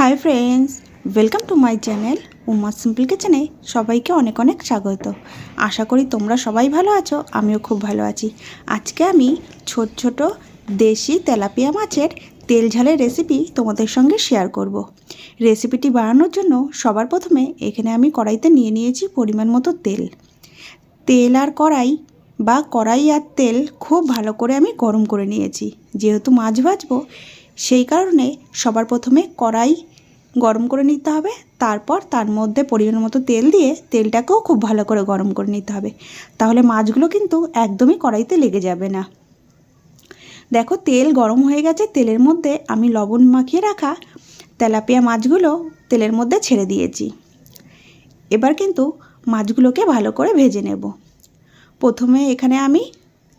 Hi friends welcome to my channel Uma simple কিচেনে সবাইকে অনেক অনেক স্বাগত। আশা করি তোমরা সবাই ভালো আছো, আমিও খুব ভালো আছি। আজকে আমি ছোট ছোট দেশি তেলাপিয়া মাছের তেল ঝালের রেসিপি তোমাদের সঙ্গে শেয়ার করব। রেসিপিটি বানানোর জন্য সবার প্রথমে এখানে আমি কড়াইতে নিয়ে নিয়েছি পরিমাণ মতো তেল। তেল আর কড়াই বা কড়াই আর তেল খুব ভালো করে আমি গরম করে নিয়েছি। যেহেতু মাছ ভাজবো সেই কারণে সবার প্রথমে কড়াই গরম করে নিতে হবে, তারপর তার মধ্যে পরিমাণ মতো তেল দিয়ে তেলটাকেও খুব ভালো করে গরম করে নিতে হবে। তাহলে মাছগুলো কিন্তু একদমই কড়াইতে লেগে যাবে না। দেখো তেল গরম হয়ে গেছে, তেলের মধ্যে আমি লবণ মাখিয়ে রাখা তেলাপিয়া মাছগুলো তেলের মধ্যে ছেড়ে দিয়েছি। এবার কিন্তু মাছগুলোকে ভালো করে ভেজে নেব। প্রথমে এখানে আমি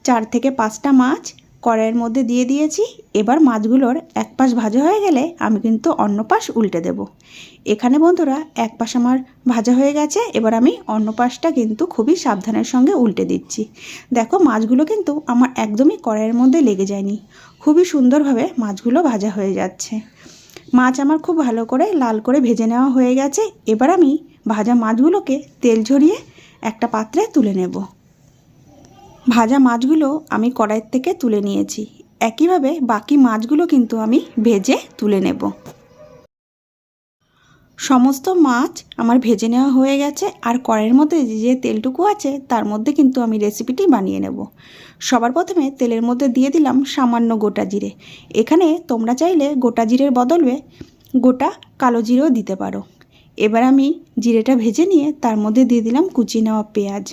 চার থেকে পাঁচটা মাছ কড়াইয়ের মধ্যে দিয়ে দিয়েছি। এবার মাছগুলোর এক পাশ ভাজা হয়ে গেলে আমি কিন্তু অন্য পাশ উল্টে দেব। এখানে বন্ধুরা, এক পাশ আমার ভাজা হয়ে গেছে। এবার আমি অন্য পাশটা কিন্তু খুবই সাবধানের সঙ্গে উল্টে দিচ্ছি। দেখো, মাছগুলো কিন্তু আমার একদমই কড়াইয়ের মধ্যে লেগে যায়নি। খুবই সুন্দরভাবে মাছগুলো ভাজা হয়ে যাচ্ছে। মাছ আমার খুব ভালো করে লাল করে ভেজে নেওয়া হয়ে গেছে। এবার আমি ভাজা মাছগুলোকে তেল ঝরিয়ে একটা পাত্রে তুলে নেব। ভাজা মাছগুলো আমি কড়াইয়ের থেকে তুলে নিয়েছি। একইভাবে বাকি মাছগুলো কিন্তু আমি ভেজে তুলে নেব। সমস্ত মাছ আমার ভেজে নেওয়া হয়ে গেছে আর কড়াইয়ের মধ্যে যে তেলটুকু আছে তার মধ্যে কিন্তু আমি রেসিপিটি বানিয়ে নেব। সবার প্রথমে তেলের মধ্যে দিয়ে দিলাম সামান্য গোটা জিরে। এখানে তোমরা চাইলে গোটা জিরের বদলে গোটা কালো জিরেও দিতে পারো। এবার আমি জিরেটা ভেজে নিয়ে তার মধ্যে দিয়ে দিলাম কুচি নেওয়া পেঁয়াজ।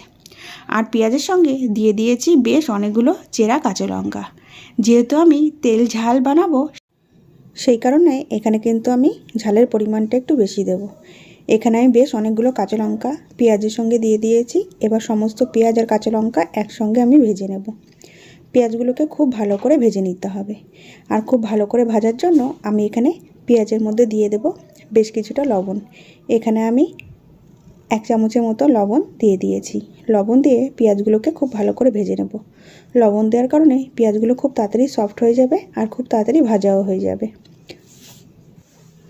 আর পেঁয়াজের সঙ্গে দিয়ে দিয়েছি বেশ অনেকগুলো চেরা কাঁচা লঙ্কা। যেহেতু আমি তেল ঝাল বানাবো, সেই কারণে এখানে কিন্তু আমি ঝালের পরিমাণটা একটু বেশি দেব। এখানে আমি বেশ অনেকগুলো কাঁচা লঙ্কা পেঁয়াজের সঙ্গে দিয়ে দিয়েছি। এবার সমস্ত পেঁয়াজ আর কাঁচা লঙ্কা একসঙ্গে আমি ভেজে নেব। পেঁয়াজগুলোকে খুব ভালো করে ভেজে নিতে হবে। আর খুব ভালো করে ভাজার জন্য আমি এখানে পেঁয়াজের মধ্যে দিয়ে দেব বেশ কিছুটা লবণ। এখানে আমি এক চামচের মতো লবণ দিয়ে দিয়েছি। লবণ দিয়ে পেঁয়াজগুলোকে খুব ভালো করে ভেজে নেব। লবণ দেওয়ার কারণে পেঁয়াজগুলো খুব তাড়াতাড়ি সফট হয়ে যাবে আর খুব তাড়াতাড়ি ভাজাও হয়ে যাবে।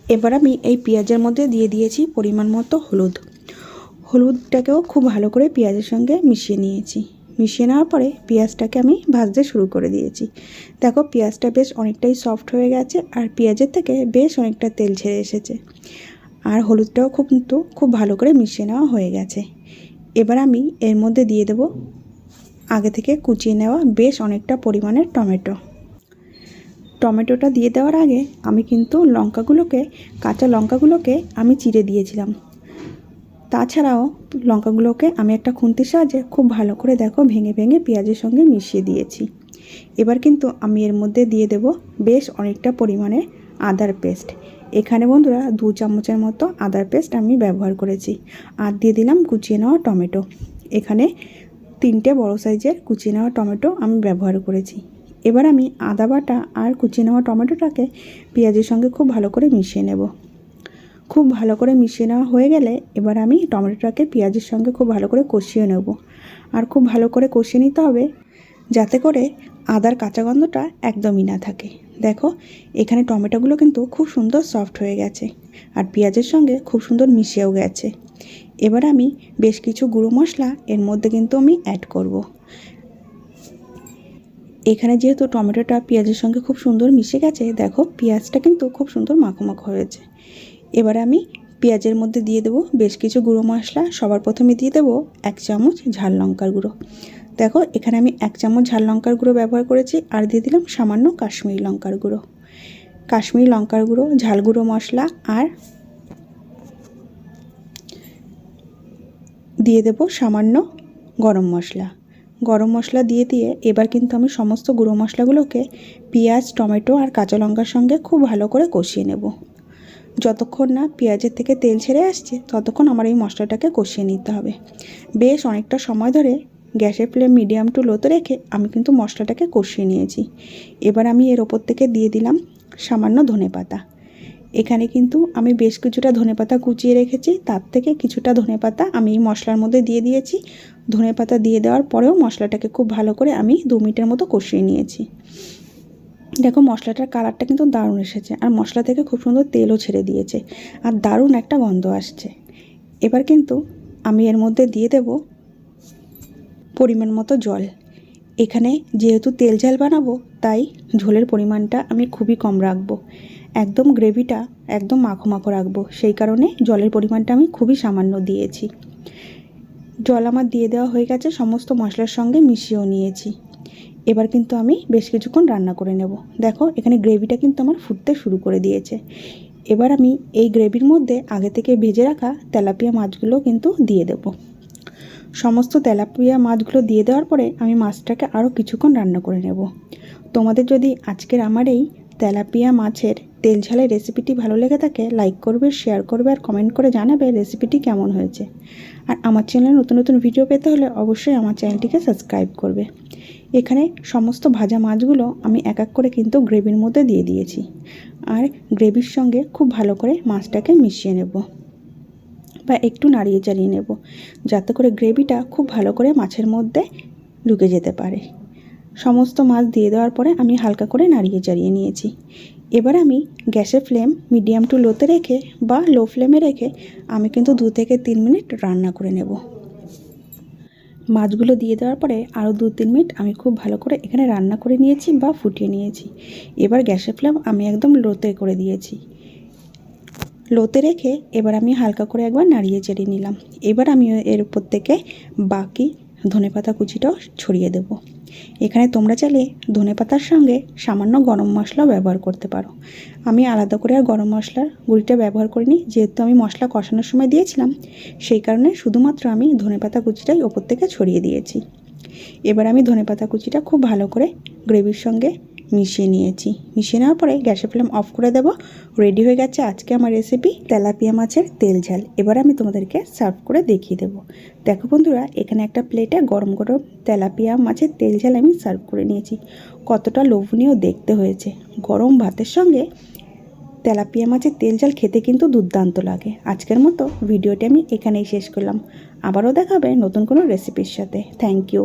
এবার আমি এই পেঁয়াজের মধ্যে দিয়ে দিয়েছি পরিমাণ মতো হলুদ। হলুদটাকেও খুব ভালো করে পেঁয়াজের সঙ্গে মিশিয়ে নিয়েছি। মিশিয়ে নেওয়ার পরে পেঁয়াজটাকে আমি ভাজতে শুরু করে দিয়েছি। দেখো পেঁয়াজটা বেশ অনেকটাই সফট হয়ে গেছে আর পেঁয়াজের থেকে বেশ অনেকটা তেল ছেড়ে এসেছে। আর হলুদটাও খুব কিন্তু খুব ভালো করে মিশিয়ে নেওয়া হয়ে গেছে। এবার আমি এর মধ্যে দিয়ে দেব আগে থেকে কুচিয়ে নেওয়া বেশ অনেকটা পরিমাণের টমেটো। টমেটোটা দিয়ে দেওয়ার আগে আমি কিন্তু লঙ্কাগুলোকে, কাঁচা লঙ্কাগুলোকে আমি চিড়ে দিয়েছিলাম। তাছাড়াও লঙ্কাগুলোকে আমি একটা খুন্তির সাহায্যে খুব ভালো করে দেখো ভেঙে ভেঙে পেঁয়াজের সঙ্গে মিশিয়ে দিয়েছি। এবার কিন্তু আমি এর মধ্যে দিয়ে দেব বেশ অনেকটা পরিমাণে আদার পেস্ট। এখানে বন্ধুরা দু চামচের মতো আদার পেস্ট আমি ব্যবহার করেছি। আর দিয়ে দিলাম কুচিয়ে নেওয়া টমেটো। এখানে তিনটে বড় সাইজের কুচিয়ে নেওয়া টমেটো আমি ব্যবহার করেছি। এবার আমি আদা বাটা আর কুচিয়ে নেওয়া টমেটোটাকে পেঁয়াজের সঙ্গে খুব ভালো করে মিশিয়ে নেব। খুব ভালো করে মিশিয়ে নেওয়া হয়ে গেলে এবার আমি টমেটোটাকে পেঁয়াজের সঙ্গে খুব ভালো করে কষিয়ে নেব। আর খুব ভালো করে কষিয়ে নিতে হবে যাতে করে আদার কাঁচা গন্ধটা একদমই না থাকে। দেখো, এখানে টমেটোগুলো কিন্তু খুব সুন্দর সফট হয়ে গেছে আর পেঁয়াজের সঙ্গে খুব সুন্দর মিশেও গেছে। এবার আমি বেশ কিছু গুঁড়ো মশলা এর মধ্যে কিন্তু আমি অ্যাড করব। এখানে যেহেতু টমেটোটা পেঁয়াজের সঙ্গে খুব সুন্দর মিশে গেছে, দেখো পেঁয়াজটা কিন্তু খুব সুন্দর মাখো হয়েছে। এবার আমি পেঁয়াজের মধ্যে দিয়ে দেবো বেশ কিছু গুঁড়ো মশলা। সবার প্রথমে দিয়ে দেবো এক চামচ ঝাল লঙ্কার গুঁড়ো। দেখো, এখানে আমি এক চামচ ঝাল লঙ্কার গুঁড়ো ব্যবহার করেছি আর দিয়ে দিলাম সামান্য কাশ্মীরি লঙ্কার গুঁড়ো। কাশ্মীরি লঙ্কার গুঁড়ো, ঝাল গুঁড়ো মশলা আর দিয়ে দেব সামান্য গরম মশলা। গরম মশলা দিয়ে দিয়ে এবার কিন্তু আমি সমস্ত গুঁড়ো মশলাগুলোকে পেঁয়াজ, টমেটো আর কাঁচা লঙ্কার সঙ্গে খুব ভালো করে কষিয়ে নেব। যতক্ষণ না পেঁয়াজের থেকে তেল ছেড়ে আসছে, ততক্ষণ আমার এই মশলাটাকে কষিয়ে নিতে হবে। বেশ অনেকটা সময় ধরে গ্যাসের ফ্লেম মিডিয়াম টু লোতে রেখে আমি কিন্তু মশলাটাকে কষিয়ে নিয়েছি। এবার আমি এর ওপর থেকে দিয়ে দিলাম সামান্য ধনে পাতা। এখানে কিন্তু আমি বেশ কিছুটা ধনে পাতা কুচিয়ে রেখেছি, তার থেকে কিছুটা ধনে পাতা আমি এই মশলার মধ্যে দিয়ে দিয়েছি। ধনে পাতা দিয়ে দেওয়ার পরেও মশলাটাকে খুব ভালো করে আমি দু মিনিটের মতো কষিয়ে নিয়েছি। দেখো মশলাটার কালারটা কিন্তু দারুণ এসেছে আর মশলা থেকে খুব সুন্দর তেলও ছেড়ে দিয়েছে। আর দারুণ একটা গন্ধ আসছে। এবার কিন্তু আমি এর মধ্যে দিয়ে দেব পরিমাণ মতো জল। এখানে যেহেতু তেল ঝাল বানাবো, তাই ঝোলের পরিমাণটা আমি খুবই কম রাখব। একদম গ্রেভিটা একদম মাখো মাখো রাখব। সেই কারণে জলের পরিমাণটা আমি খুবই সামান্য দিয়েছি। জল আমার দিয়ে দেওয়া হয়ে গেছে, সমস্ত মশলার সঙ্গে মিশিয়েও নিয়েছি। এবার কিন্তু আমি বেশ কিছুক্ষণ রান্না করে নেব। দেখো, এখানে গ্রেভিটা কিন্তু আমার ফুটতে শুরু করে দিয়েছে। এবার আমি এই গ্রেভির মধ্যে আগে থেকে ভেজে রাখা তেলাপিয়া মাছগুলো কিন্তু দিয়ে দেব। সমস্ত তেলাপিয়া মাছগুলো দিয়ে দেওয়ার পরে আমি মাছটাকে আরও কিছুক্ষণ রান্না করে নেব। তোমাদের যদি আজকের আমার এই তেলাপিয়া মাছের তেল ঝালের রেসিপিটি ভালো লেগে থাকে, লাইক করবে, শেয়ার করবে আর কমেন্ট করে জানাবে রেসিপিটি কেমন হয়েছে। আর আমার চ্যানেলে নতুন নতুন ভিডিও পেতে হলে অবশ্যই আমার চ্যানেলটিকে সাবস্ক্রাইব করবে। এখানে সমস্ত ভাজা মাছগুলো আমি এক এক করে কিন্তু গ্রেভির মধ্যে দিয়ে দিয়েছি। আর গ্রেভির সঙ্গে খুব ভালো করে মাছটাকে মিশিয়ে নেব। বা একটু নাড়িয়ে চাড়িয়ে নেব, যাতে করে গ্রেভিটা খুব ভালো করে মাছের মধ্যে ঢুকে যেতে পারে। সমস্ত মাছ দিয়ে দেওয়ার পরে আমি হালকা করে নাড়িয়ে চাড়িয়ে নিয়েছি। এবার আমি গ্যাসের ফ্লেম মিডিয়াম টু লোতে রেখে বা লো ফ্লেমে রেখে আমি কিন্তু দু থেকে তিন মিনিট রান্না করে নেব। মাছগুলো দিয়ে দেওয়ার পরে আরও দু তিন মিনিট আমি খুব ভালো করে এখানে রান্না করে নিয়েছি বা ফুটিয়ে নিয়েছি। এবার গ্যাসের ফ্লেম আমি একদম লোতে করে দিয়েছি। লোতে রেখে এবার আমি হালকা করে একবার নাড়িয়ে চেড়ে নিলাম। এবার আমি এর উপর থেকে বাকি ধনেপাতা কুচিটাও ছড়িয়ে দেব। এখানে তোমরা চাইলে ধনেপাতার সঙ্গে সামান্য গরম মশলাও ব্যবহার করতে পারো। আমি আলাদা করে আর গরম মশলার গুঁড়িটা ব্যবহার করিনি। যেহেতু আমি মশলা কষানোর সময় দিয়েছিলাম, সেই কারণে শুধুমাত্র আমি ধনেপাতা কুচিটাই ওপর থেকে ছড়িয়ে দিয়েছি। এবার আমি ধনেপাতা কুচিটা খুব ভালো করে গ্রেভির সঙ্গে মিশিয়ে নিয়েছি। মিশিয়ে নেওয়ার পরে গ্যাসের ফ্লেম অফ করে দেবো। রেডি হয়ে গেছে আজকে আমার রেসিপি তেলাপিয়া মাছের তেল ঝাল। এবার আমি তোমাদেরকে সার্ভ করে দেখিয়ে দেবো। দেখো বন্ধুরা, এখানে একটা প্লেটে গরম গরম তেলাপিয়া মাছের তেল ঝাল আমি সার্ভ করে নিয়েছি। কতটা লোভনীয় দেখতে হয়েছে। গরম ভাতের সঙ্গে তেলাপিয়া মাছের তেল ঝাল খেতে কিন্তু দুর্দান্ত লাগে। আজকের মতো ভিডিওটি আমি এখানেই শেষ করলাম। আবারও দেখাবে নতুন কোনো রেসিপির সাথে। Thank you.